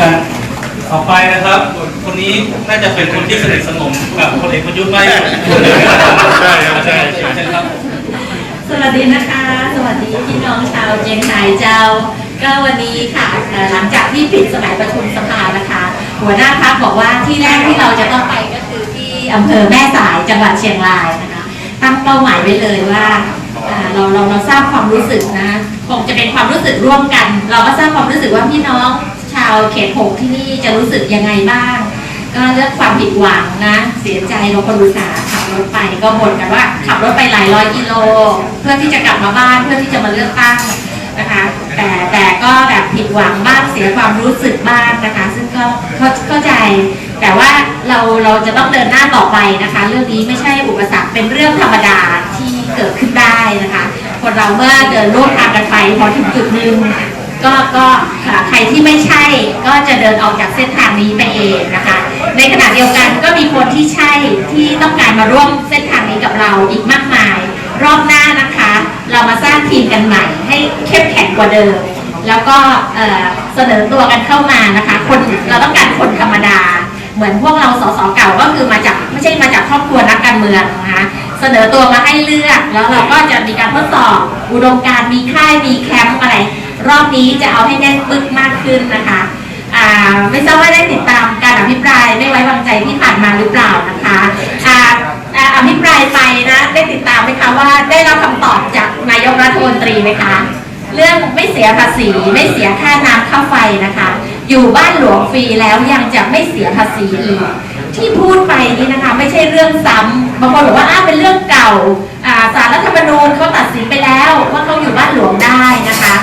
กันต่อไปนะครับ คนนี้น่าจะเป็นคนที่สนิทสนมกับพลเอกประยุทธ์มากที่สุดใช่ครับใช่ใช่ครับ สวัสดีนะคะ สวัสดีพี่น้องชาวเจียงไฮ้เจ้า ก็วันนี้ค่ะเอ่อหลังจากที่ปิดสมัยประชุมสภานะคะ หัวหน้าพักบอกว่าที่แรกที่เราจะต้องไปก็คือที่อำเภอแม่สายจังหวัดเชียงรายนะคะตั้งเป้าหมายไว้เลยว่าอ่าเราเราเราทราบความรู้สึกนะคงจะเป็นความรู้สึกร่วมกัน เราก็ทราบความรู้สึกว่าพี่น้องชาวเขตหกที่นี่จะรู้สึกยังไงบ้าง ก็เรื่องความผิดหวังนะ เสียใจเราคนอุตส่าห์ขับรถไปก็บ่นกันว่า ขับรถไปหลายร้อยกิโล เพื่อที่จะกลับมาบ้านเพื่อที่จะมาเลือกตั้งนะคะ แต่แต่ก็แบบผิดหวังบ้างเสียความรู้สึกบ้างนะคะ ซึ่งก็เข้าเข้าใจ แต่ว่าเราเราจะต้องเดินหน้าต่อไปนะคะ เรื่องนี้ไม่ใช่อุปสรรคเป็นเรื่องธรรมดาที่เกิดขึ้นได้นะคะคนเราเมื่อเดินร่วมทางกันไปพอถึงจุดหนึ่ง ก็ก็ใครที่ไม่ใช่ก็จะเดินออกจากเส้นทางนี้ไปเองนะคะ ในขณะเดียวกันก็มีคนที่ใช่ที่ต้องการมาร่วมเส้นทางนี้กับเราอีกมากมาย รอบหน้านะคะ เรามาสร้างทีมกันใหม่ ให้เข้มแข็งกว่าเดิม แล้วก็เสนอตัวกันเข้ามานะคะ คนเราต้องการคนธรรมดา เหมือนพวกเราสสเก่าก็คือมาจากไม่ใช่มาจากครอบครัวนักการเมืองนะคะเสนอตัวมาให้เลือกแล้วเราก็จะมีการทดสอบอุดมการมีค่ายมีแคมป์อะไร รอบนี้จะเอาให้แน่นปึกมากขึ้นนะคะไม่ทราบว่าได้ติดตามการอภิปรายไม่ไว้วางใจที่ผ่านมาหรือเปล่านะคะอภิปรายไปนะ ได้ติดตามไหมคะว่าได้รับคำตอบจากนายกรัฐมนตรีไหมคะ เรื่องไม่เสียภาษี ไม่เสียค่าน้ำค่าไฟนะคะ อยู่บ้านหลวงฟรีแล้วยังจะไม่เสียภาษีอีกที่พูดไปนี่นะคะ ไม่ใช่เรื่องซ้ำบางคนบอกว่าอ้าเป็นเรื่องเก่าสารรัฐธรรมนูญเขาตัดสินไปแล้วว่าเขาอยู่บ้านหลวงได้นะคะ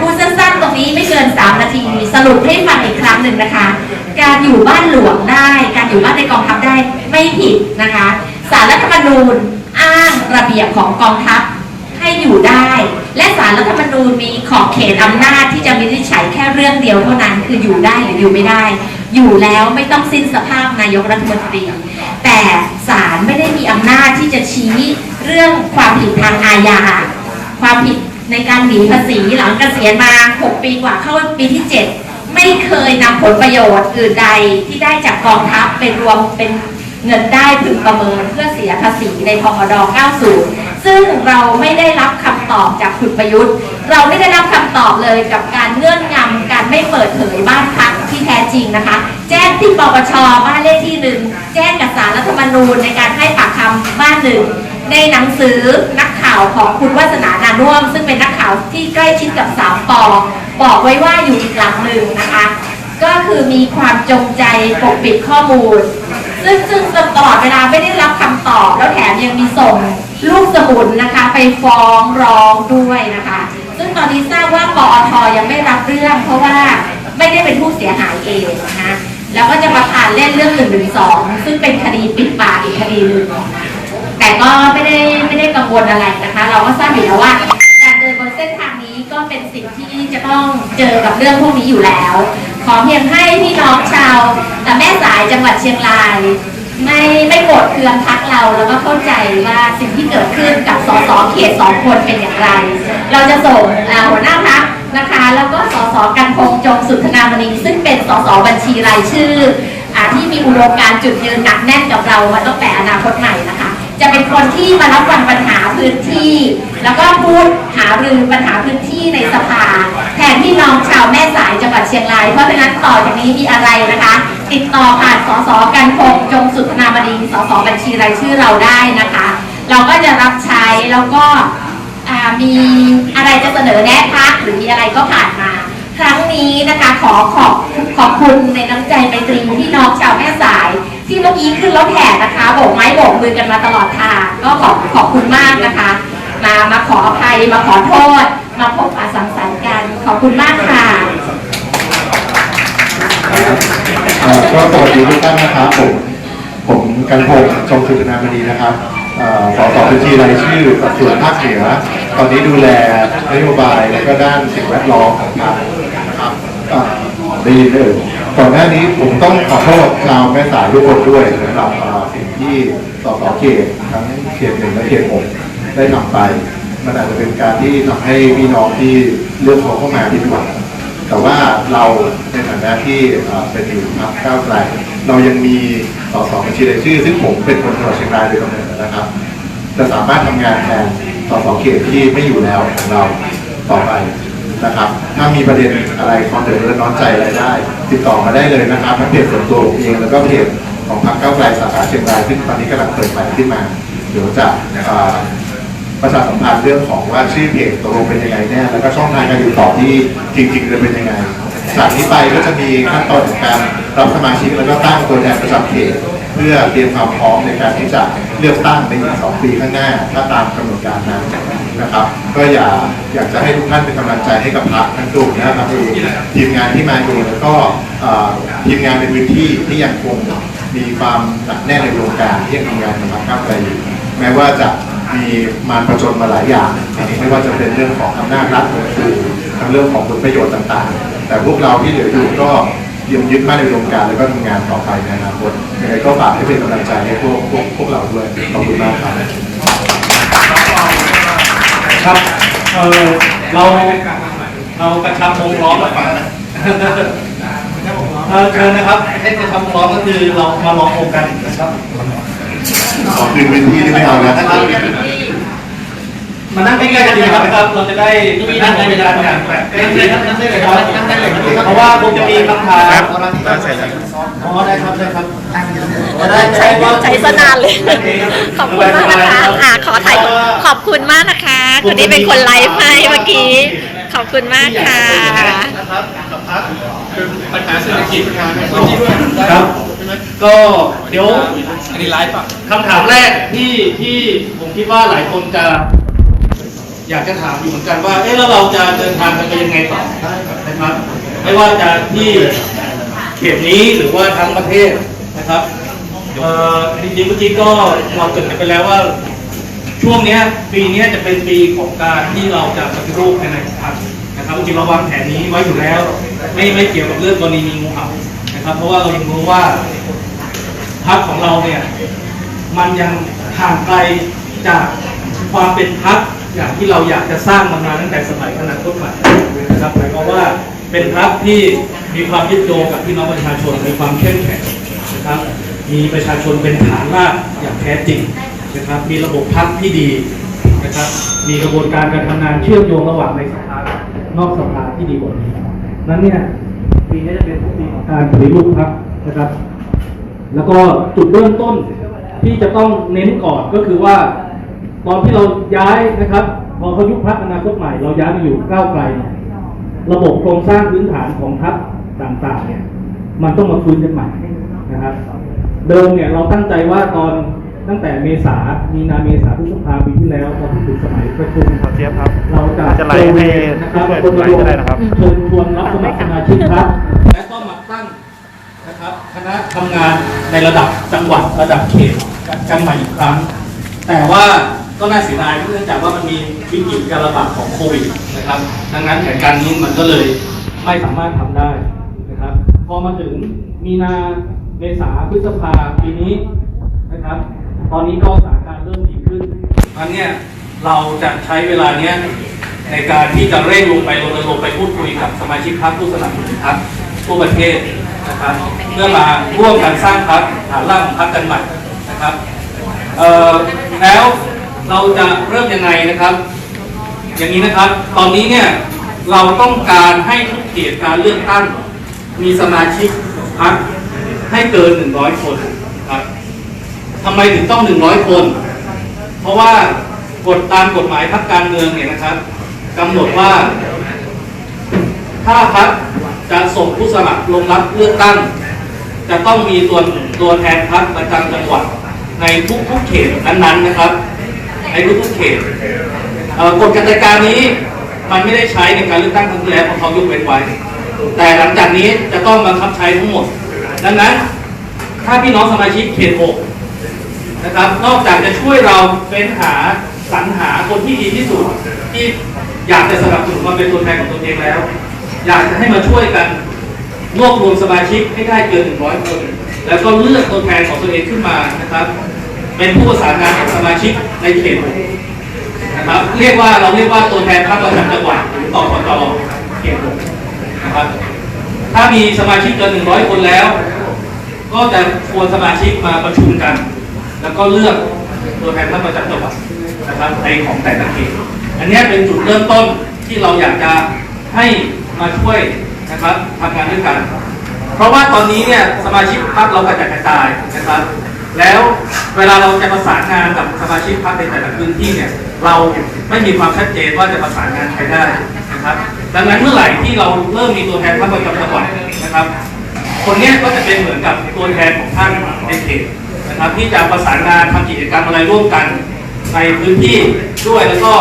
พูดสั้นๆตรงนี้ไม่เกิน 3 นาที สรุปให้ฟังอีกครั้งหนึ่งนะคะ การอยู่บ้านหลวงได้ การอยู่บ้านในกองทัพได้ไม่ผิดนะคะ สารรัฐธรรมนูญอ้างระเบียบของกองทัพให้อยู่ได้ และสารรัฐธรรมนูญมีขอบเขตอำนาจที่จะวินิจฉัยแค่เรื่องเดียวเท่านั้นคืออยู่ได้หรืออยู่ไม่ได้ อยู่แล้วไม่ต้องสิ้นสภาพนายกรัฐมนตรี แต่ศาลไม่ได้มีอำนาจที่จะชี้เรื่องความผิดทางอาญาความผิด ในการหนีภาษีหลังเกษียณมา 6 ปีกว่าเข้าปีที่ 7 ไม่เคยนำผลประโยชน์อื่นใดที่ได้จากกองทัพไปรวมเป็นเงินได้พึงประเมินเพื่อเสียภาษีในพอด90 ซึ่งเราไม่ได้รับคำตอบจากคุณประยุทธ์ เราไม่ได้รับคำตอบเลยกับการเงื่อนงำการไม่เปิดเผยบ้านพักที่แท้จริงนะคะ แจ้งที่ปปชบ้านเลขที่หนึ่งแจ้งกับสารรัฐธรรมนูญในการให้ปากคำบ้านหนึ่ง ในหนังสือนักข่าวของคุณวัฒนานานุ่วมซึ่งเป็นนักข่าวที่ใกล้ชิดกับสามปอบอกไว้ว่าอยู่อีกหลังหนึ่งนะคะ ก็คือมีความจงใจปกปิดข้อมูล ซึ่งซึ่งตลอดเวลาไม่ได้รับคำตอบ แล้วแถมยังมีส่งลูกสมุนนะคะ ไปฟ้องร้องด้วยนะคะ ซึ่งตอนนี้ทราบว่าปอทยังไม่รับเรื่องเพราะว่าไม่ได้เป็นผู้เสียหายเองนะคะแล้วก็จะมาผ่านเล่นเรื่องหนึ่งหนึ่งสองซึ่งเป็นคดีปิดปากอีกคดีหนึ่ง แต่ก็ไม่ได้ไม่ได้กังวลอะไรนะคะ เราก็ทราบอยู่แล้วว่า การเดินบนเส้นทางนี้ก็เป็นสิ่งที่จะต้องเจอกับเรื่องพวกนี้อยู่แล้ว ขอเพียงให้พี่น้องชาวแม่สายจังหวัดเชียงราย ไม่ไม่โกรธเคืองพักเราแล้วก็เข้าใจว่าสิ่งที่เกิดขึ้นกับสสเขตสองคนเป็นอย่างไร เราจะส่งหัวหน้าพักนะคะ แล้วก็สสกันพงจงสุธนามณีซึ่งเป็นสสบัญชีรายชื่ออที่มีอุดมการจุดยืนหนักแน่นกับเรามาตั้งแต่อนาคตใหม่นะคะ จะเป็นคนที่มารับฟังปัญหาพื้นที่ แล้วก็พูดหารือปัญหาพื้นที่ในสภา แทนพี่น้องชาวแม่สายจังหวัดเชียงราย เพราะฉะนั้นต่อจากนี้มีอะไรนะคะ ติดต่อผ่านสสกันพงจงสุธนามณีสสบัญชีรายชื่อเราได้นะคะ เราก็จะรับใช้แล้วก็มีอะไรจะเสนอแนะพักหรือมีอะไรก็ผ่านมา ครั้งนี้นะคะขอขอบขอบคุณในน้ำใจไมตรีพี่น้องชาวแม่สาย ที่เมื่อกี้ขึ้นรถแห่นะคะโบกไม้โบกมือกันมาตลอดทางก็ขอบขอบคุณมากนะคะ มามาขออภัยมาขอโทษ มาพบปะสังสรรค์กันขอบคุณมากค่ะก็สวัสดีทุกท่านนะครับผมผมกันพงษ์ชมสุนามณีนะครับเอ่อสสบัญชีรายชื่อสัดส่วนภาคเหนือ ตอนนี้ดูแลนโยบายและก็ด้านสิ่งแวดล้อมของพรรคนะครับได้ยินเลย ก่อนหน้านี้ผมต้องขอโทษชาวแม่สายทุกคนด้วยสำหรับสิ่งที่สสเขตทั้งเขตหนึ่งและเขตหกได้ทำไป มันอาจจะเป็นการที่ทำให้พี่น้องที่เลือกเขาเข้ามาที่หวังแต่ว่าเราในฐานะที่เป็นอยู่พรรคก้าวไกลเรายังมีสสบัญชีรายชื่อ ซึ่งผมเป็นคนจังหวัดเชียงรายโดยกำเนิดนะครับจะสามารถทำงานแทนสสเขตที่ไม่อยู่แล้วของเราต่อไป นะครับ ถ้ามีประเด็นอะไรความเดือดร้อนน้อนใจอะไรได้ ติดต่อมาได้เลยนะครับทั้งเพจส่วนตัวผมเองแล้วก็เพจของพรรคก้าวไกลสาขาเชียงรายซึ่งตอนนี้กำลังเปิดใหม่ขึ้นมา เดี๋ยวจะประชาสัมพันธ์เรื่องของว่าชื่อเพจตกลงเป็นยังไงแน่แล้วก็ช่องทางการติดต่อที่จริงๆจะเป็นยังไงจากนี้ไปก็จะมีขั้นตอนของการรับสมาชิกแล้วก็ตั้งตัวแทนประจำเขตเพื่อเตรียมความพร้อมในการที่จะเลือกตั้งในอีกสองปีข้างหน้า ถ้าตามกำหนดการนั้น นะครับ ก็อยากอยากจะให้ทุกท่านเป็นกำลังใจให้กับพรรคทั้งกลุ่มนะครับคือทีมงานที่มาเองแล้วก็ทีมงานในพื้นที่ที่ยังคงมีความหนักแน่นในโครงการที่ยังทำงานกับพรรคก้าวไกลอยู่แม้ว่าจะมีมารประจนมาหลายอย่างไม่ว่าจะเป็นเรื่องของอำนาจรัฐหรือทั้งเรื่องของผลประโยชน์ต่างๆ แต่พวกเราที่เหลืออยู่ก็ยังยึดมั่นในโครงการแล้วก็ทำงานต่อไปในอนาคตยังไงก็ฝากให้เป็นกำลังใจให้พวกพวกพวกเราด้วยขอบคุณมากครับ ครับเออเราเรากระชับวงล้อมแล้วเออเชิญนะครับให้กระชับวงล้อมก็คือเรามาลองโครงกันนะครับขอคืนพื้นที่ที่ไม่เอานะ มานั่งใกล้ๆกันดีนะครับ เราจะได้นั่งในเวลาการแบบใกล้ๆครับนั่งได้เลยครับนั่งได้เลยครับเพราะว่าคงจะมีคำถามอ๋อได้ครับได้ครับได้ใช้ใช้สนานเลย ขอบคุณมากนะคะอ่าขอถ่ายขอบคุณมากนะคะคนนี้เป็นคนไลฟ์ให้เมื่อกี้ ขอบคุณมากค่ะนะครับกับพักคือปัญหาเศรษฐกิจพื้นที่ด้วยครับก็เดี๋ยวอันนี้ไลฟ์ป่ะคำถามแรกที่ที่ผมคิดว่าหลายคนจะ อยากจะถามอยู่เหมือนกันว่า เอ๊ะแล้วเราจะเดินทางกันไปยังไงต่อนะครับ ไม่ว่าจะที่เขตนี้หรือว่าทั้งประเทศนะครับเอ่อจริงๆเมื่อกี้ก็เราเกิดกันไปแล้วว่า ช่วงเนี้ยปีเนี้ยจะเป็นปีของการที่เราจะปฏิรูปภายในพรรคนะครับจริงๆเราวางแผนนี้ไว้อยู่แล้ว ไม่ไม่เกี่ยวกับเรื่องกรณีมีงูเห่านะครับ เพราะว่าเรายังรู้ว่าพรรคของเราเนี่ยมันยังห่างไกลจากความเป็นพรรค อย่างที่เราอยากจะสร้างมันมาตั้งแต่สมัยอนาคตใหม่นะครับหมายความว่าเป็นพรรคที่มีความยึดโยงกับพี่น้องประชาชนมีความเข้มแข็งนะครับ มีประชาชนเป็นฐานรากอย่างแท้จริงนะครับ มีระบบพรรคที่ดีนะครับ มีกระบวนการการทำงานเชื่อมโยงระหว่างในสภานอกสภาที่ดีกว่านี้นั้นเนี่ยปีนี้จะเป็นปีของการปฏิรูปพรรคนะครับ แล้วก็จุดเริ่มต้นที่จะต้องเน้นก่อนก็คือว่า ตอนที่เราย้ายนะครับพอเขายุบพักอนาคตใหม่ เราย้ายมาอยู่ก้าวไกลเนี่ยระบบโครงสร้างพื้นฐานของพักต่างๆเนี่ยมันต้องมาฟื้นกันใหม่นะครับ เดิมเนี่ยเราตั้งใจว่าตอนตั้งแต่เมษา มีนาเมษาพฤษภาปีที่แล้วตอนที่ถึงสมัยประชุมขอเจี๊ยบครับ เราจะจะไลฟ์ให้นะครับผู้เปิดไลฟ์ก็ได้นะครับเชิญชวนรับสมัครสมาชิกครับ และก็มาตั้งนะครับคณะทำงานในระดับจังหวัดระดับเขตกันใหม่อีกครั้ง แต่ว่า ก็น่าเสียดายเนื่องจากว่ามันมีวิกฤตการระบาดของโควิดนะครับ ดังนั้นแผนการนี้มันก็เลยไม่สามารถทำได้นะครับ พอมาถึงมีนาเมษาพฤษภาปีนี้นะครับ ตอนนี้ก็สถานการณ์เริ่มดีขึ้นอันเนี้ยเราจะใช้เวลาเนี้ยในการที่จะเร่งลงไปรณรงค์ไปพูดคุยกับสมาชิกพรรคผู้สนับสนุนพรรคทั่วประเทศนะครับเพื่อมาร่วมกันสร้างพรรคฐานรางพรรคกันใหม่นะครับแล้ว เราจะเริ่มยังไงนะครับ อย่างนี้นะครับ ตอนนี้เนี่ยเราต้องการให้ทุกเขตการเลือกตั้ง มีสมาชิกพรรคให้เกิน 100 คนครับทำไมถึงต้อง 100 คน เพราะว่ากฎตามกฎหมายพรรคการเมืองเนี่ยนะครับกำหนดว่า ถ้าพรรคจะส่งผู้สมัครลงรับเลือกตั้ง จะต้องมีตัวตัวแทนพรรคประจำจังหวัดในทุกๆเขตนั้นๆนะครับ ในทุกเขตกฎกติกานี้มันไม่ได้ใช้ในการเลือกตั้งครั้งที่แล้วเพราะเขายกเว้นไว้ แต่หลังจากนี้จะต้องบังคับใช้ทั้งหมด ดังนั้นถ้าพี่น้องสมาชิกเขต6นะครับ นอกจากจะช่วยเราเป็นหาสรรหาคนที่ดีที่สุดที่อยากจะสนับสนุนมาเป็นตัวแทนของตัวเองแล้ว อยากจะให้มาช่วยกันรวบรวมสมาชิกให้ได้เกิน 100 คน แล้วก็เลือกตัวแทนของตัวเองขึ้นมานะครับ เป็นผู้ประสานงานกับสมาชิกในเขตนะครับ เรียกว่าเราเรียกว่าตัวแทนพรรคประจำจังหวัดหรือต่อปตเขตนะครับ ถ้ามีสมาชิกเกิน100คนแล้ว ก็จะชวนสมาชิกมาประชุมกัน แล้วก็เลือกตัวแทนท่านประจำจังหวัดนะครับในของแต่ละเขตอันนี้เป็นจุดเริ่มต้นที่เราอยากจะให้มาช่วยนะครับทำงานด้วยกัน เพราะว่าตอนนี้เนี่ยสมาชิกพรรคเรากระจัดกระจายนะครับ แล้วเวลาเราจะประสานงานกับสมาชิกพรรคในแต่ละพื้นที่เนี่ยเราไม่มีความชัดเจนว่าจะประสานงานใครได้นะครับดังนั้นเมื่อไหร่ที่เราเริ่มมีตัวแทนพรรคประจำจังหวัดนะครับ คนนี้ก็จะเป็นเหมือนกับตัวแทนของท่านในเขตนะครับที่จะประสานงานทำกิจกรรมอะไรร่วมกันในพื้นที่ด้วยแล้วก็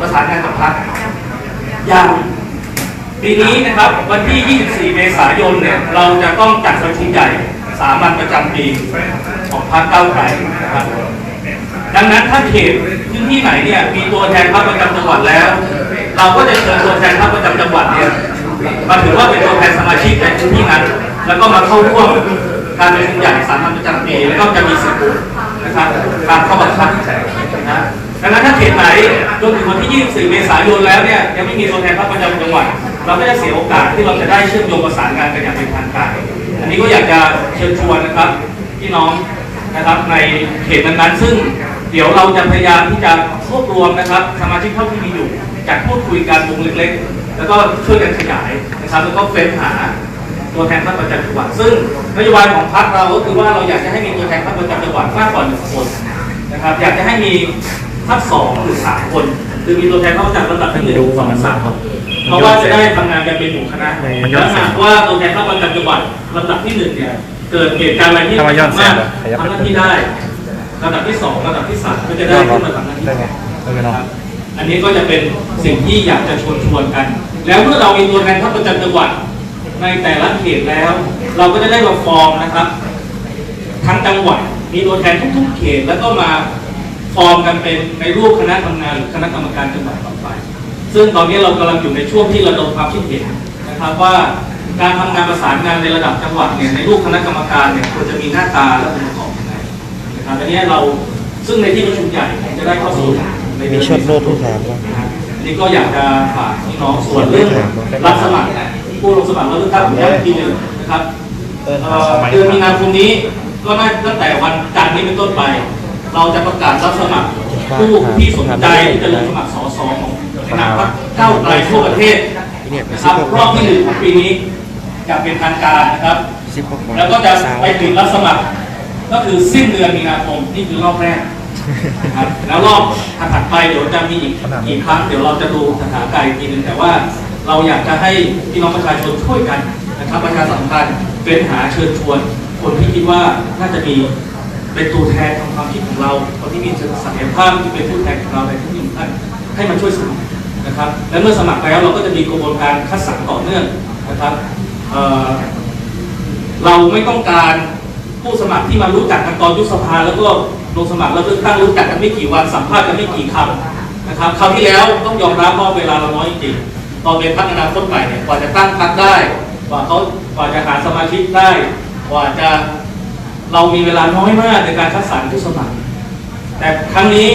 ประสานงานกับพรรคอย่างปีนี้นะครับวันที่ 24 เมษายนเนี่ยเราจะต้องจัดประชุมใหญ่ สามัญประจำปีของพรรคเก้าไกลนะครับดังนั้นถ้าเขตพื้นที่ไหนเนี่ยมีตัวแทนพรรคประจำจังหวัดแล้ว เราก็จะเชิญตัวแทนพรรคประจำจังหวัดเนี่ยมาถือว่าเป็นตัวแทนสมาชิกในพื้นที่นั้น แล้วก็มาเข้าร่วมการประชุมใหญ่สามัญประจำปีแล้วก็จะมีสิทธิ์นะครับตามข้อบังคับนะดังนั้นถ้าเขตไหนจนถึงวันที่ 24 เมษายนแล้วเนี่ยยังไม่มีตัวแทนพรรคประจำจังหวัด เราก็จะเสียโอกาสที่เราจะได้เชื่อมโยงประสานงานกันอย่างเป็นทางการ อันนี้ก็อยากจะเชิญชวนนะครับพี่น้องนะครับในเขตนั้นๆซึ่งเดี๋ยวเราจะพยายามที่จะรวบรวมนะครับสมาชิกเท่าที่มีอยู่จากพูดคุยกันวงเล็กๆ แล้วก็ช่วยกันขยายนะครับแล้วก็เฟ้นหาตัวแทนพรรคประจำจังหวัดซึ่งนโยบายของพรรคเราก็คือว่าเราอยากจะให้มีตัวแทนพรรคประจำจังหวัดมากกว่าหนึ่งคนนะครับ อยากจะให้มีทักสองหรือสามคน คือมีตัวแทนพรรคประจำลำดับที่หนึ่งสองสาม เพราะว่าจะได้ทำงานกันเป็นหมู่คณะและหากว่าตัวแทนพรรคประจำจังหวัดลำดับที่หนึ่งเนี่ยเกิดเหตุการณ์อะไรที่ทำไมย้อนแสสางมารถล่ะขยับทำไปหน้าที่ได้ระดับที่สองระดับที่สามก็จะได้ขึ้นมาทำหน้าที่ได้ไงได้ไงนะเนาะครับอันนี้ก็จะเป็นสิ่งที่อยากจะชวนชวนกัน แล้วเมื่อเรามีตัวแทนพรรคประจำจังหวัดในแต่ละเขตแล้ว เราก็จะได้มาฟอร์มนะครับ ทั้งจังหวัดมีตัวแทนทุกๆเขตแล้วก็มาฟอร์มกันเป็นในรูปคณะทำงานหรือคณะกรรมการจังหวัดต่อไป ซึ่งตอนนี้เรากำลังอยู่ในช่วงที่ระดมความคิดเห็นนะครับว่าการทำงานประสานงานในระดับจังหวัดเนี่ยในรูปคณะกรรมการเนี่ยควรจะมีหน้าตาและองค์ประกอบยังไงนะครับอันนี้เราซึ่งในที่ประชุมใหญ่จะได้ข้อสรุปในเดืมีอนช็อตโลดทุกสามป่ะอันนี้ก็อยากจะฝากพี่น้องส่วนเรื่องรับสมัครผู้ลงสมัครแล้วนะครับย้ำอีกทีหนึ่งนะครับเออเอ่อเดือนมีนาคมนี้ก็น่าตั้งแต่วันจันทร์นี้เป็นต้นไป เราจะประกาศรับสมัครผู้ที่สนใจที่จะลงสมัครสสของ คณะพรรคก้าวไกลทั่วประเทศนะครับรอบที่หนึ่งของปีนี้จะเป็นทางการนะครับสิบหกแล้วก็จะไปถึงรับสมัคร ก็คือสิ้นเดือนมีนาคมนี่คือรอบแรกนะครับแล้วรอบถัดๆไปเดี๋ยวจะมีอีกอีกครั้งเดี๋ยวเราจะดูสถานการณ์อีกทีหนึงแต่ว่าเราอยากจะให้พี่น้องประชาชนช่วยกันนะครับประชาสัมพันธ์เป็นหาเชิญชวน คนที่คิดว่าน่าจะมีเป็นตัวแทนของความคิดของเราคนที่มีศักยภาพที่เป็นผู้แทนของเราในทุกที่ท่านให้มาช่วยสมัครนะครับ และเมื่อสมัครแล้วเราก็จะมีกระบวนการคัดสรรต่อเนื่องนะครับเเราไม่ต้องการผู้สมัครที่มารู้จักกันตอนยุบสภา แล้วก็ลงสมัครแล้วเลือกตั้งรู้จักกันไม่กี่วันสัมภาษณ์กันไม่กี่คำนะครับคราวที่แล้วต้องยอมรับว่าเวลาเราน้อยจริงตอนเป็นพักอนาคตใหม่เนี่ยกว่าจะตั้งพักได้กว่าเขากว่าจะหาสมาชิกได้กว่าจะเรามีเวลาน้อยมากในการคัดสรรผู้สมัคร แต่ครั้งนี้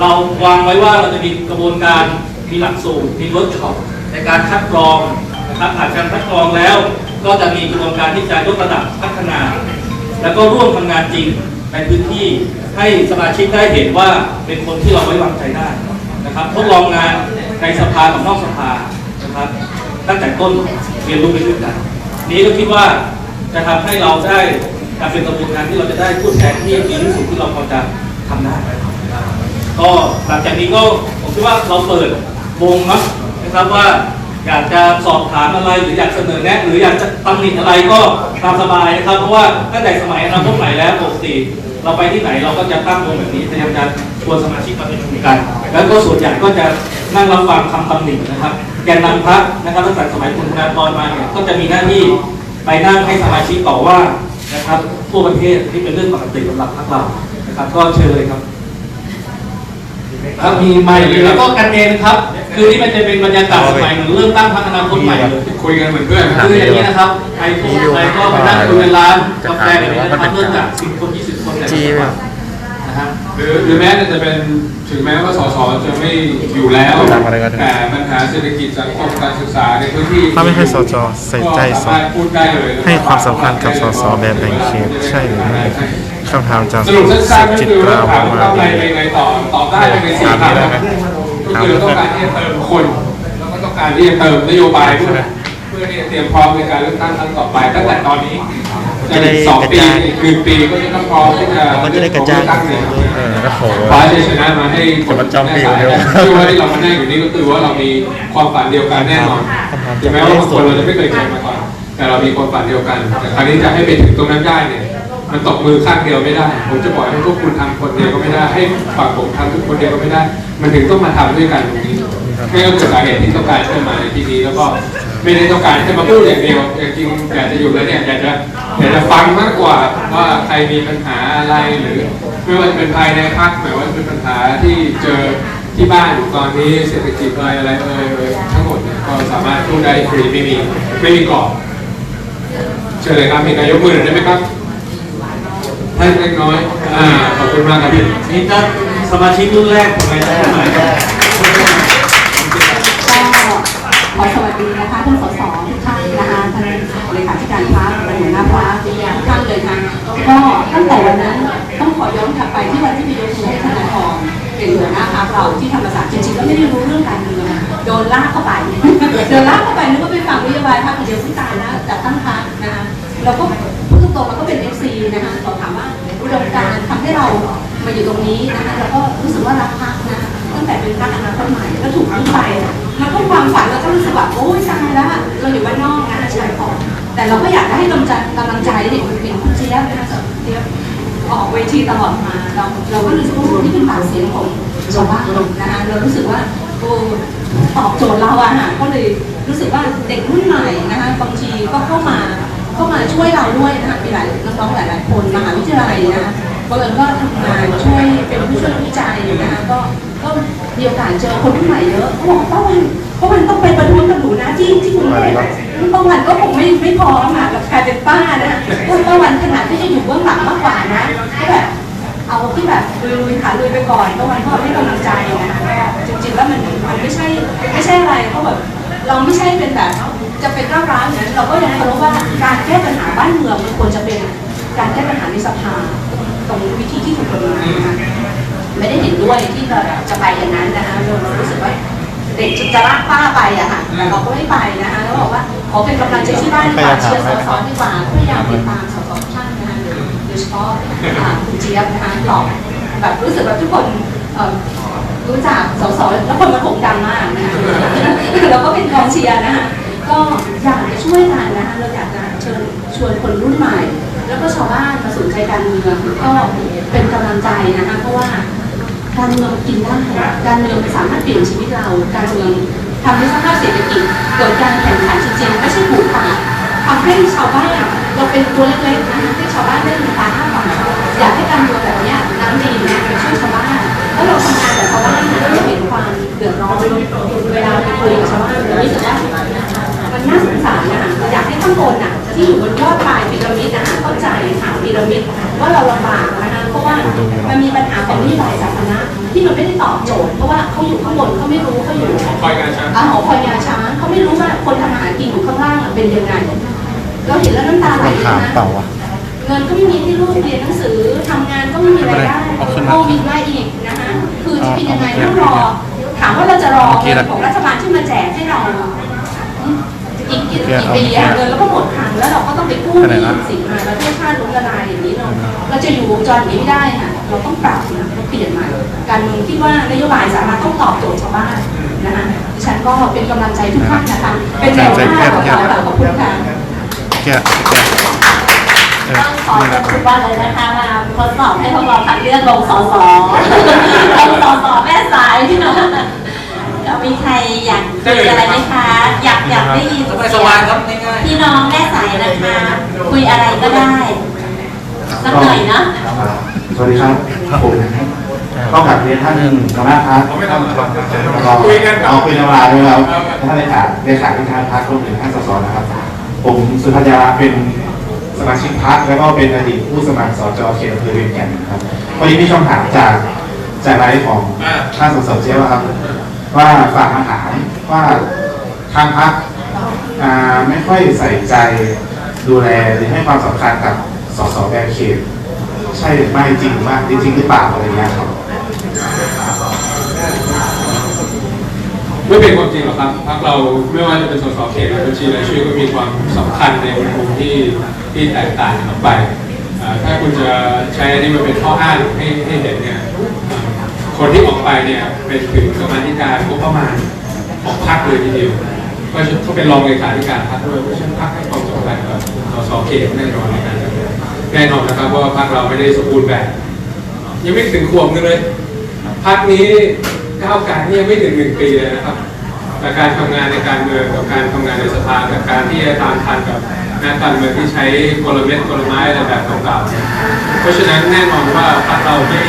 เราวางไว้ว่าเราจะมีกระบวนการมีหลักสูตรมีเวิร์กช็อปในการคัดกรองนะครับผ่านการคัดกรองแล้ว ก็จะมีกระบวนการที่จะยกระดับพัฒนา แล้วก็ร่วมทำงานจริงในพื้นที่ให้สมาชิกได้เห็นว่าเป็นคนที่เราไว้วางใจได้นะครับทดลองงานในสภากับนอกสภานะครับตั้งแต่ต้นเรียนรู้ไปด้วยกัน นี้ก็คิดว่าจะทำให้เราได้การเป็นกระบวนการที่เราจะได้ผู้แทนที่ดีที่สุดที่เราพอจะทำได้ครับ ก็หลังจากนี้ก็ผมคิดว่าเราเปิดวงนะนะครับว่าอยากจะสอบถามอะไรหรืออยากเสนอแนะหรืออยากจะตำหนิอะไรก็ตามสบายนะครับเพราะว่าตั้งแต่สมัยอนาคตใหม่แล้วปกติเราไปที่ไหนเราก็จะตั้งวงแบบนี้พยายามจะชวนสมาชิกมาประชุมกัน แล้วก็ส่วนใหญ่ก็จะนั่งรับฟังคำตำหนินะครับ แกนนำพักนะครับตั้งแต่สมัยคุณธนาธรมาเนี่ยก็จะมีหน้าที่ไปนั่งให้สมาชิกต่อว่านะครับทั่วประเทศที่เป็นเรื่องปกติสำหรับพรรคเรานะครับ ก็เชิญเลยครับ ครับมีไมค์แล้วก็กันเองครับ คือนี่มันจะเป็นบรรยากาศสมัยเหมือนเริ่มตั้งพรรคอนาคตใหม่เลยคุยกันเหมือนเพื่อนครับคืออย่างนี้นะครับใครพูดอะไรก็ไปนั่งคุยในร้านกาแฟกันเลยนะครับเริ่มจากสิบคนยี่สิบคนเนี่ยจีนะครับนะฮะหรือหรือแม้แต่จะเป็นถึงแม้ว่าสสจะไม่อยู่แล้ว แต่ปัญหาเศรษฐกิจสังคมการศึกษาในพื้นที่ถ้าไม่ให้สจใส่ใจสก็สามารถพูดได้เลยให้ความสำคัญกับสสแบบแบ่งเขตใช่หรือไม่ คำถามจากสรุปสั้นๆก็จิตคือราว่าถามวว่ามาก้าวไกลดีเป็นไงต่อตอบได้ภายในสี่ถามคำได้ไหมก็คือเราต้องการที่จะเติมคนแล้วก็ต้องการที่จะเติมนโยบายเพื่อเพื่อที่จะเตรียมพร้อมในการเลือกตั้งครั้งต่อไปตั้งแต่ตอนนี้จะอีกสองปีอีกหนึ่งปีก็จะต้องพร้อมที่จะมันจะได้กระจาย เลือตั้งเนี่ย เออโอ้โห คว้าชัยชนะมาให้คนจะมาจำปีแม่เดียวสายชื่อว่าที่เรามานั่งอยู่นี่ก็คือว่าเรามีความฝันเดียวกันแน่นอนถึงแม้ว่าบางคนเราจะไม่เคยเจอมาก่อนแต่เรามีความฝันเดียวกันแต่ครั้งนี้จะให้ไปถึงตรงนั้นได้เนี่ย มันตกมือข้างเดียวไม่ได้ ผมจะบอกให้พวกคุณทำคนเดียวก็ไม่ได้ ให้ฝั่งผมทำทุกคนเดียวก็ไม่ได้ มันถึงต้องมาทำด้วยกันตรงนี้นี่ก็คือสาเหตุที่ต้องการขึ้นมาในที่นี้แล้วก็ไม่ได้ต้องการแค่มาพูดอย่างเดียวแต่จริงอยากจะอยู่แล้วเนี่ยอยากจะอยากจะฟังมากกว่าว่าใครมีปัญหาอะไรหรือไม่ว่าจะเป็นภายในพรรคไม่ว่าจะเป็นปัญหาที่เจอที่บ้านตอนนี้เศรษฐกิจอะไรอะไรเอ่ยเอ่ยทั้งหมดเนี่ยก็สามารถพูดได้ฟรีไม่มีไม่มีกรอบเชิญเลยครับมีนายกมือหน่อยได้ไหมครับ ให้เล็กน้อย อ่า ขอบคุณมากครับพี่นี่ก็สมาชิกรุ่นแรกของรายการใหม่ขอสวัสดีนะคะท่านสสทุกท่านนะคะท่านเลขาธิการพรรคและหัวหน้าพรรคทุกท่านเลยค่ะก็ตั้งแต่วันนั้นต้องขอย้อนกลับไปที่วันที่ไปยกมือให้ธนาธรเป็นหัวหน้าพรรคเราที่ธรรมศาสตร์จริงๆก็ไม่ได้รู้เรื่องการเมืองโดนลากเข้าไปโดนลากเข้าไปนึกว่าไปฟังนโยบายพรรคเดียวที่ตายนะจัดตั้งพรรคนะคะเราก็พูดตรงๆเราก็เป็นเอฟซีนะคะ ให้เรามาอยู่ตรงนี้นะคะเราก็รู้สึกว่ารักพรรคนะตั้งแต่เป็นพรรคอนาคตใหม่แล้วถูกทิ้งไปมันก็ความฝันเราก็รู้สึกว่าโอ้ยตายแล้วเราอยู่บ้านนอกนะชายขอบแต่เราก็อยากให้กำลังใจกำลังใจเด็กเห็นคุณเจี๊ยบนะคะเจี๊ยบออกเวทีตลอดมาเราเราก็รู้สึกว่านี่เป็นปากเสียงของชาวบ้านนะคะเรารู้สึกว่าโอ้ตอบโจทย์เราอะค่ะก็เลยรู้สึกว่าเด็กรุ่นใหม่นะคะบางทีก็เข้ามาเข้ามาช่วยเราด้วยนะคะมีหลายน้องๆหลายๆคนมหาวิทยาลัยนะคะ บังเอิญก็ทำงานช่วยเป็นผู้ช่วยวิจัยนะคะก็ก็มีโอกาสเจอคนรุ่นใหม่เยอะเขาบอกป้าวันป้าวันต้องไปประท้วงกับหนูนะที่ที่กรุงเทพป้าวันก็คงไม่ไม่พอค่ะกับกลายเป็นป้านะเพราะป้าวันขนาดที่จะอยู่เบื้องหลังมากกว่านะก็แบบเอาที่แบบลุยๆขาลุยไปก่อนป้าวันก็ให้กำลังใจนะคะก็จริงๆแล้วมันมันไม่ใช่ไม่ใช่อะไรเพราะแบบเราไม่ใช่เป็นแบบจะเป็นร่างร้านนั้นเราก็ยังเคารพว่าการแก้ปัญหาบ้านเมืองมันควรจะเป็นการแก้ปัญหาในสภา ตรงวิธีที่ถูกกฎหมายนะคะไม่ได้เห็นด้วยที่จะจะไปอย่างนั้นนะคะเราเรารู้สึกว่าเด็กจะลากป้าไปอะค่ะแต่เราก็ไม่ไปนะคะแล้วบอกว่าขอเป็นกำลังใจที่บ้านดีกว่าเชียร์สสดีกว่าพยายามติดตามสสท่านนะคะโดยเฉพาะคุณเจี๊ยบนะคะตอบแบบรู้สึกว่าทุกคนรู้จักสสแล้วคนมาถมดังมากนะคะแล้วก็เป็นกองเชียร์นะคะก็อยากจะช่วยกันนะคะเราอยากจะเชิญชวนคนรุ่นใหม่ แล้วก็ชาวบ้านมาสนใจการเมืองก็เป็นกำลังใจนะคะเพราะว่าการเมืองกินได้การเมืองสามารถเปลี่ยนชีวิตเรา การเมืองทำให้สภาพเศรษฐกิจเกิดการแข่งขันจริงๆไม่ใช่ผูกขาดทำให้ชาวบ้านเราเป็นตัวเล็กๆนะคะให้ชาวบ้านได้มีตาห้าฝันอยากให้การเมืองแบบนี้น้ำดีนี่ยไปช่วยชาวบ้านแล้วเราทำงานกับชาวบ้านเราเห็นความเดือดร้อนเวลาไปคุยกับชาวบ้านเรารู้สึกว่า มันน่าสงสารนะคะอยากให้ข้างบนน่ะที่อยู่บนยอดปลายพีระมิดนะคะเข้าใจฐานพีระมิดว่าเราลำบากนะคะเพราะว่ามันมีปัญหาของนโยบายสาธารณะที่มันไม่ได้ตอบโจทย์เพราะว่าเขาอยู่ข้างบนเขาไม่รู้เขาอยู่คอยงานช้างอาหอคอยงาช้างเขาไม่รู้ว่าคนทำอาหารกินอยู่ข้างล่างอะเป็นยังไงเราเห็นแล้วน้ำตาไหลถามนะเปล่าวะเงินก็ไม่มีให้ลูกเรียนหนังสือทำงานก็ไม่มีรายได้เอาขึ้นมาโควิดมาอีกนะคะคือจะเป็นยังไงต้องรอถามว่าเราจะรอเงินของรัฐบาลที่มาแจกให้เรา อีกกี่กี่ปีอะเงินแล้วก็หมดทางแล้วเราก็ต้องไปกู้หนี้สินมาประเทศชาติล้มละลายอย่างนี้เราเราจะอยู่วงจรอย่างนี้ไม่ได้ค่ะเราต้องปรับนะต้องเปลี่ยนใหม่การเมืองคิดว่านโยบายสามารถต้องตอบโจทย์ชาวบ้านนะคะดิฉันก็เป็นกำลังใจทุกท่านนะคะเป็นแนวหน้าของเราค่ะขอบคุณค่ะแกะแกะเออต้องขอขอบคุณว่าเลยนะคะมาทดสอบให้พวกเราคัดเลือกลงสสลงสสแม่สายพี่น้องแล้วมีใครอยากคุยอะไรไหมคะ อยากอยากได้ยินสเสีบายยๆครับงง่ายพี่น้องแม่สายนะคะ คุยอะไรก็ได้สักหน่อยเนาะสวัสดีครับผมก็กลับเรียนท่านหนึ่งหัวหน้าพักเขาไม่ทำอะไรคุยกันเอาคุยกันมาด้วยครับท่านเลขาเลขาธิการพักรวมถึงท่านสสนะครับ ผมสุธัญญาเป็นสมาชิกพักแล้วก็เป็นอดีตผู้สมัครสจเขตอำเภอเวียงแก่นครับวันนี้มีคำถามจากจากไลฟ์ของท่านสสเจ๊ว่าครับ ว่าฝากมาถามว่า ทางพักไม่ค่อยใส่ใจดูแลหรือให้ความสำคัญกับสสแบงเขตใช่หรือไม่จริงหรือไม่จริงหรือเปล่าอะไรเงี้ยครับไม่เป็นความจริงหรอกครับพรรคเราไม่ว่าจะเป็นสสเขตหรือบัญชีรายชื่อก็มีความสำคัญในมุมที่ที่แตกต่างออกไปถ้าคุณจะใช้อันนี้มาเป็นข้ออ้างให้ให้เห็นเนี่ยคนที่ออกไปเนี่ยเป็นถึงกรรมาธิการงบประมาณของพรรคเลยทีเดียว ก็เขาเป็นรองเลขาธิการพรรคด้วยเพราะฉะนั้นพรรคให้ความสำคัญกับสสเขตแน่นอนในการทำงานแน่นอนนะครับว่าพรรคเราไม่ได้สมบูรณ์แบบ ยังไม่ถึงขวบนึงเลยพักนี้ก้าวไกลนี่ยังไม่ถึงหนึ่งปีเลยนะครับแต่การทำงานในการเมืองกับการทำงานในสภากับการที่จะตามทันกับนักการเมืองที่ใช้กลเม็ดกลไม้อะไรแบบเก่างๆเพราะฉะนั้นแน่นอนว่าพรรคเราไม่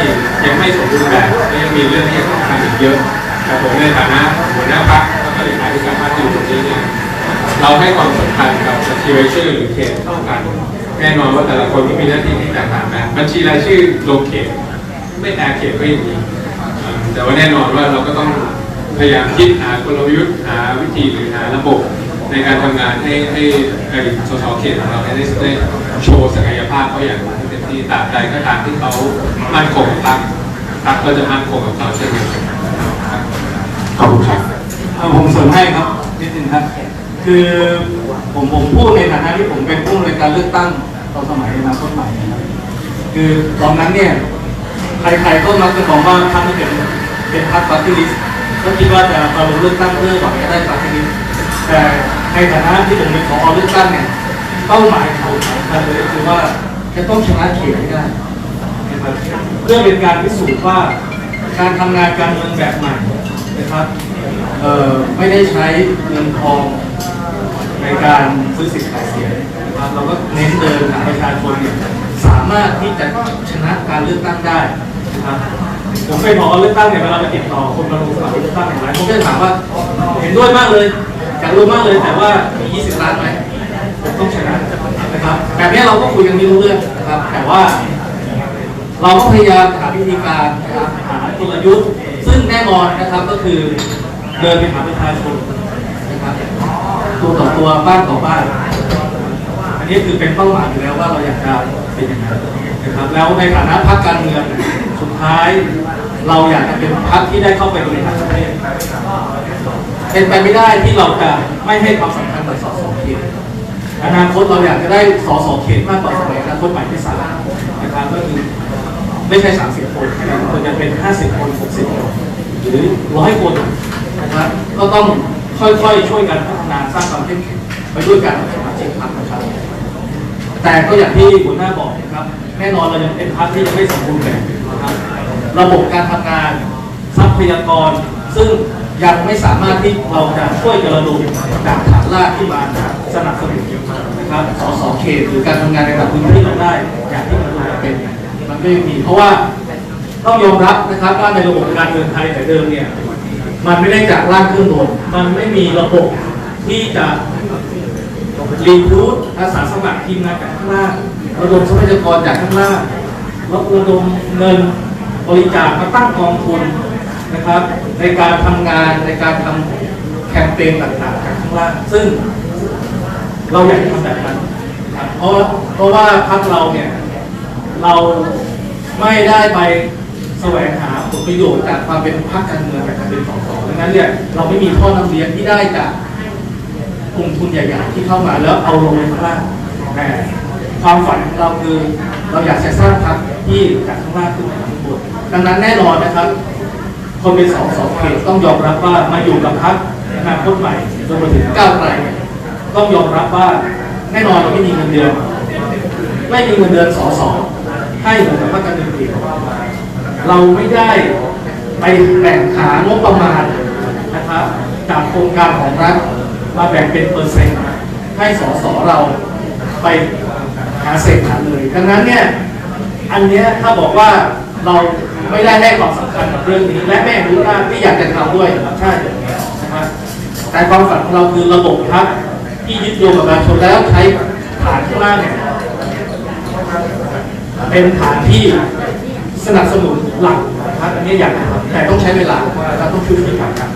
ยังไม่สมบูรณ์แบบและยังมีเรื่องที่ต้องทำอีกเยอะแต่ผมในฐานะหัวหน้าพรรค แล้วก็เลขาธิการพรรคอยู่ตรงนี้เนี่ยเราให้ความสำคัญกับบัญชีรายชื่อหรือเขตเท่ากันแน่นอนว่าแต่ละคนก็มีหน้าที่ที่แตกต่างกันบัญชีรายชื่อลงเขตไม่แตกเขตก็อย่างนี้แต่ว่าแน่นอนว่าเราก็ต้องพยายามคิดหากลยุทธ์หาวิธีหรือหาระบบในการทำงานให้ให้ไอ้สสเขตของเราให้ได้ได้โชว์ศักยภาพเขาอย่างเต็มที่ตราบใดก็ตามที่เขามั่นคงกับพรรคพรรคก็จะมั่นคงกับเขาเช่นเดียวกันขอบคุณครับ เอาผมเสริมให้ครับนิดนึงครับ คือผมผมพูดในฐานะที่ผมเป็นผู้ในการเลือกตั้งตอนสมัยอนาคตใหม่นะครับคือตอนนั้นเนี่ยใครๆก็มักจะมองว่าพรรคนี้เป็นเป็นพรรคปาร์ตี้ลิสต์ก็คิดว่าจะมาลงเลือกตั้งเพื่อหวังจะได้ปาร์ตี้ลิสต์แต่ในฐานะที่ผมเป็นผองเลือกตั้งเนี่ยเป้าหมายของผมเลยคือว่าจะต้องชนะเขตให้ได้นะครับเพื่อเป็นการพิสูจน์ว่าการทำงานการเมืองแบบใหม่นะครับ ไม่ได้ใช้เงินทองในการซื้อสิทธิ์ขายเสียงนะครับเราก็เน้นเดินหาประชาชนเนี่ยสามารถที่จะชนะการเลือกตั้งได้นะครับผมไปพอเลือกตั้งเนี่ยเวลาไปติดต่อคนมาลงสมัครเลือกตั้งเนี่ยหลายคนก็จะถามว่าเห็นด้วยมากเลยอยากรู้มากเลยแต่ว่ามี 20 ล้านไหมผมต้องชนะนะครับแบบนี้เราก็คุยกันไม่รู้เรื่องนะครับ แต่ว่าเราก็พยายามหาวิธีการนะครับหากลยุทธ์ ซึ่งแน่นอนนะครับก็คือ เดินไปหาประชาชนนะครับตัวต่อตัวบ้านต่อบ้าน อันนี้คือเป็นเป้าหมายอยู่แล้วว่าเราอยากจะเป็นอย่างนั้นนะครับ แล้วในฐานะพรรคการเมืองสุดท้าย เราอยากจะเป็นพรรคที่ได้เข้าไปบริหารประเทศเป็นไปไม่ได้ที่เราจะไม่ให้ความสำคัญกับสสเขตอนาคตเราอยากจะได้สสเขตมากกว่าสมัยอนาคตใหม่ที่สามนะครับก็คือไม่ใช่สามสิบคนแต่ควรจะเป็นห้าสิบคนหกสิบคน หรือร้อยคน นะครับ ก็ต้องค่อยๆช่วยกันพัฒนาสร้างความเข้มแข็งไปด้วยกันสมาชิกพรรคนะครับ แต่ก็อย่างที่หัวหน้าบอกนะครับ แน่นอนเรายังเป็นพรรคที่ยังไม่สมบูรณ์แบบนะครับ ระบบการทำงานทรัพยากร ซึ่งยังไม่สามารถที่เราจะช่วยกระดมจากฐานรากที่มาสนับสนุนนะครับ สสเขตหรือการทำงานในระดับพื้นที่เราได้อย่างที่มันควรจะเป็น มันก็ยังมีเพราะว่าต้องยอมรับนะครับว่าในระบบการเมืองไทยแต่เดิมเนี่ย มันไม่ได้จากล่างขึ้นบน มันไม่มีระบบที่จะรีคูดอาสาสมัครทีมงานจากข้างล่างระดมทรัพยากรจากข้างล่างแล้วระดมเงินบริจาคมาตั้งกองทุนนะครับ ในการทำงานในการทำแคมเปญต่างๆจากข้างล่างซึ่งเราอยากทำแบบนั้นนะครับเพราะเพราะว่าพรรคเราเนี่ย เราไม่ได้ไปแสวงหา ผลประโยชน์จากความเป็นพรรคการเมืองแบบการเป็นสสดังนั้นเนี่ยเราไม่มีท่อนำเลี้ยงที่ได้จากกลุ่มทุนใหญ่ๆที่เข้ามาแล้วเอาลงไปข้างล่างแต่ความฝันของเราคือเราอยากจะสร้างพรรคที่จากข้างล่างขึ้นมาข้างบนดังนั้นแน่นอนนะครับ คนเป็นสองสองเขตต้องยอมรับว่ามาอยู่กับพรรคอนาคตใหม่จนมาถึงก้าวไกลต้องยอมรับว่าแน่นอนเราไม่มีเงินเดือนไม่มีเงินเดือนสอสอให้เหมือนกับพรรคการเมืองอื่น เราไม่ได้ไปแบ่งหางบประมาณนะครับจากโครงการของรัฐมาแบ่งเป็นเปอร์เซ็นต์ให้สสเราไปหาเศษหาเลยดังนั้นเนี่ยอันเนี้ยถ้าบอกว่าเราไม่ได้ให้ความสำคัญกับเรื่องนี้ และไม่รู้ว่าไม่อยากจะทำด้วยนะครับใช่นะครับแต่ความฝันของเราคือระบบพักที่ยึดโยงกับประชาชนแล้วใช้ฐานข้างล่างเป็นฐานที่ สนับสนุนหลักนะครับอันนี้อย่างนะครับแต่ต้องใช้เวลาเพราะว่าเราต้องช่วยกันกัน